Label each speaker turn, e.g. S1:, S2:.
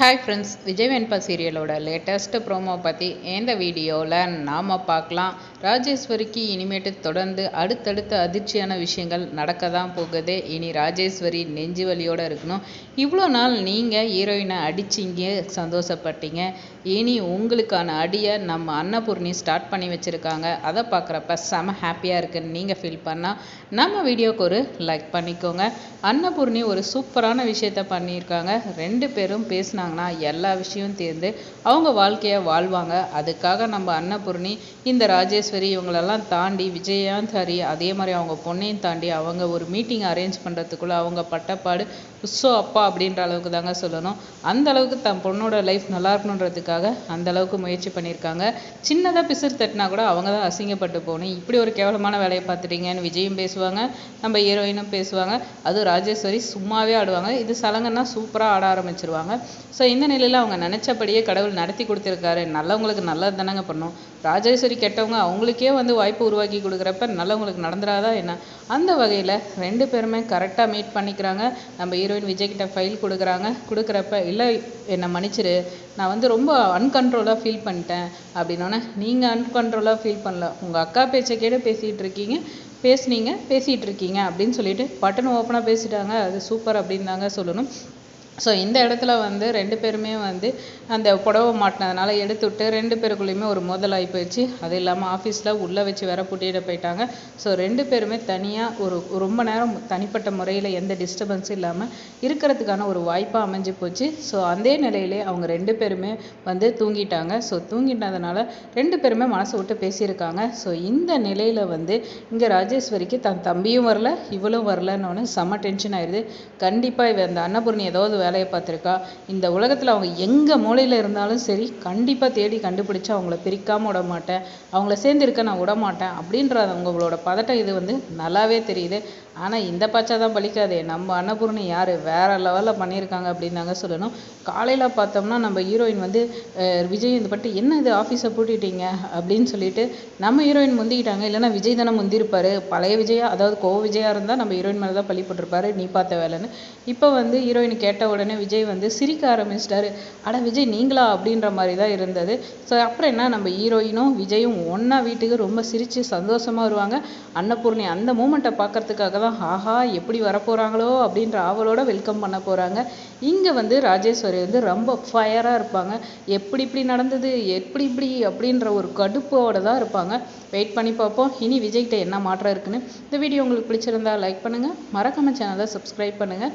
S1: Hi friends Vijay Venba சீரியலோட latest promo பற்றி எந்த வீடியோவில் நாம் பார்க்கலாம். ராஜேஸ்வரிக்கு இனிமேட்டு தொடர்ந்து அடுத்தடுத்த அதிர்ச்சியான விஷயங்கள் நடக்க தான் போகுது. இனி ராஜேஸ்வரி நெஞ்சு வலியோடு இருக்கணும். இவ்வளோ நாள் நீங்கள் ஹீரோயினை அடிச்சிங்க சந்தோஷப்பட்டீங்க. இனி உங்களுக்கான அடியை நம்ம அன்னபூர்ணி ஸ்டார்ட் பண்ணி வச்சுருக்காங்க. அதை பார்க்குறப்ப செம ஹாப்பியாக இருக்குன்னு நீங்கள் ஃபீல் பண்ணால் நம்ம வீடியோக்கு ஒரு லைக் பண்ணிக்கோங்க. அன்னபூர்ணி ஒரு சூப்பரான விஷயத்த பண்ணியிருக்காங்க. ரெண்டு பேரும் பேசினாங்க. பேசினாங்கன்னா எல்லா விஷயமும் தேர்ந்து அவங்க வாழ்க்கையை வாழ்வாங்க. அதுக்காக நம்ம அன்னபூர்ணி இந்த ராஜேஸ்வரி இவங்களெல்லாம் தாண்டி விஜயாந்த் ஹரி அதே மாதிரி அவங்க பொண்ணையும் தாண்டி அவங்க ஒரு மீட்டிங் அரேஞ்ச் பண்ணுறதுக்குள்ளே அவங்க பட்டப்பாடு உஸ்ஸோ அப்பா அப்படின்ற அளவுக்கு தாங்க சொல்லணும். அந்த அளவுக்கு தன் பொண்ணோட லைஃப் நல்லா இருக்கணுன்றதுக்காக அந்த அளவுக்கு முயற்சி பண்ணியிருக்காங்க. சின்னதாக பிசிறு தட்டினா கூட அவங்க தான் அசிங்கப்பட்டு போகணும். இப்படி ஒரு கேவலமான வேலையை பார்த்துட்டீங்கன்னு விஜயும் பேசுவாங்க நம்ம ஹீரோயினும் பேசுவாங்க. அதுவும் ராஜேஸ்வரி சும்மாவே ஆடுவாங்க. இது சலங்கன்னா சூப்பராக ஆட ஆரம்பிச்சிருவாங்க. ஸோ இந்த நிலையில் அவங்க நினச்சபடியே கடவுள் நடத்தி கொடுத்துருக்காரு. நல்லவங்களுக்கு நல்லது தானங்க பண்ணும். ராஜேஸ்வரி கெட்டவங்க அவங்களுக்கே வந்து வாய்ப்பு உருவாக்கி கொடுக்குறப்ப நல்லவங்களுக்கு நடந்துடாதா என்ன? அந்த வகையில் ரெண்டு பேருமே கரெக்டாக மீட் பண்ணிக்கிறாங்க. நம்ம ஹீரோயின் விஜய்கிட்ட ஃபைல் கொடுக்குறாங்க. கொடுக்குறப்ப இல்லை என்னை மன்னிச்சிரு. நான் வந்து ரொம்ப அன்கண்ட்ரோலாக ஃபீல் பண்ணிட்டேன். அப்படின்னோடனே நீங்கள் அன்கண்ட்ரோலாக ஃபீல் பண்ணல. உங்கள் அக்கா பேச்சை கேட்டு பேசிகிட்டு இருக்கீங்க. பேசுனீங்க பேசிகிட்டு இருக்கீங்க. அப்படின்னு சொல்லிட்டு பட்டன் ஓப்பனாக பேசிட்டாங்க. அது சூப்பர் அப்படின்னு தாங்க சொல்லணும். ஸோ இந்த இடத்துல வந்து ரெண்டு பேருமே வந்து அந்த புடவை மாட்டினதுனால எடுத்து விட்டு ரெண்டு பேருக்குள்ளேயுமே ஒரு மோதல் ஆகி போயிடுச்சு. அது இல்லாமல் ஆஃபீஸில் உள்ளே வச்சு வேற பூட்டிகிட்டு போயிட்டாங்க. ஸோ ரெண்டு பேருமே தனியாக ஒரு ரொம்ப நேரம் தனிப்பட்ட முறையில் எந்த டிஸ்டர்பன்ஸும் இல்லாமல் இருக்கிறதுக்கான ஒரு வாய்ப்பாக அமைஞ்சு போச்சு. ஸோ அதே நிலையிலே அவங்க ரெண்டு பேருமே வந்து தூங்கிட்டாங்க. ஸோ தூங்கிட்டதுனால ரெண்டு பேருமே மனசை விட்டு பேசியிருக்காங்க. ஸோ இந்த நிலையில் வந்து இங்கே ராஜேஸ்வரிக்கு தன் தம்பியும் வரல இவளும் வரலன்னு செம்ம டென்ஷன் ஆயிடுது. கண்டிப்பாக இவ அந்த அன்னபூர்ணி ஏதாவது வேலையை பார்த்துருக்கா. இந்த உலகத்தில் அவங்க எங்கே மூலையில் இருந்தாலும் சரி கண்டிப்பாக தேடி கண்டுபிடிச்சு அவங்கள பிரிக்காமல் விட மாட்டேன். அவங்கள சேர்ந்து நான் விட மாட்டேன் அப்படின்ற அவங்களோட பதட்டம். இது வந்து நல்லாவே தெரியுது. ஆனால் இந்த பச்சை தான் பலிக்காதே. நம்ம அன்னபூர்ணி யார்? வேற லெவலில் பண்ணியிருக்காங்க அப்படின்னு தாங்க சொல்லணும். காலையில் பார்த்தோம்னா நம்ம ஹீரோயின் வந்து விஜய் இந்த பட்டு என்ன இது? ஆஃபீஸை பூட்டிட்டீங்க? அப்படின்னு சொல்லிட்டு நம்ம ஹீரோயின் முந்திக்கிட்டாங்க. இல்லைன்னா விஜய் தானே முந்திருப்பார் பழைய விஜயா அதாவது கோ விஜயா இருந்தால் நம்ம ஹீரோயின் மேலே தான் பழி போட்டிருப்பாரு. நீ பார்த்த வேலைன்னு. இப்போ வந்து ஹீரோயின் கேட்ட உடனே விஜய் வந்து சிரிக்க ஆரம்பிச்சிட்டாரு. அட விஜய் நீங்களா? அப்படின்ற மாதிரி தான் இருந்தது. ஸோ அப்புறம் என்ன? நம்ம ஹீரோயினும் விஜயும் ஒன்றா வீட்டுக்கு ரொம்ப சிரித்து சந்தோஷமாக வருவாங்க. அன்னபூர்ணி அந்த மூமெண்ட்டை பார்க்கறதுக்காக தான் ஆஹா எப்படி வரப்போகிறாங்களோ அப்படின்ற ஆவலோட வெல்கம் பண்ண போகிறாங்க இங்கே வந்து ராஜேஸ்வரி வந்து ரொம்ப ஃபயராக இருப்பாங்க. எப்படி இப்படி நடந்தது? எப்படி இப்படி? அப்படின்ற ஒரு கடுப்போடு தான் இருப்பாங்க. வெயிட் பண்ணி பார்ப்போம். இனி விஜய்கிட்ட என்ன மாற்றம் இருக்குன்னு. இந்த வீடியோ உங்களுக்கு பிடிச்சிருந்தா லைக் பண்ணுங்கள் மறக்காம சேனலை சப்ஸ்கிரைப் பண்ணுங்கள்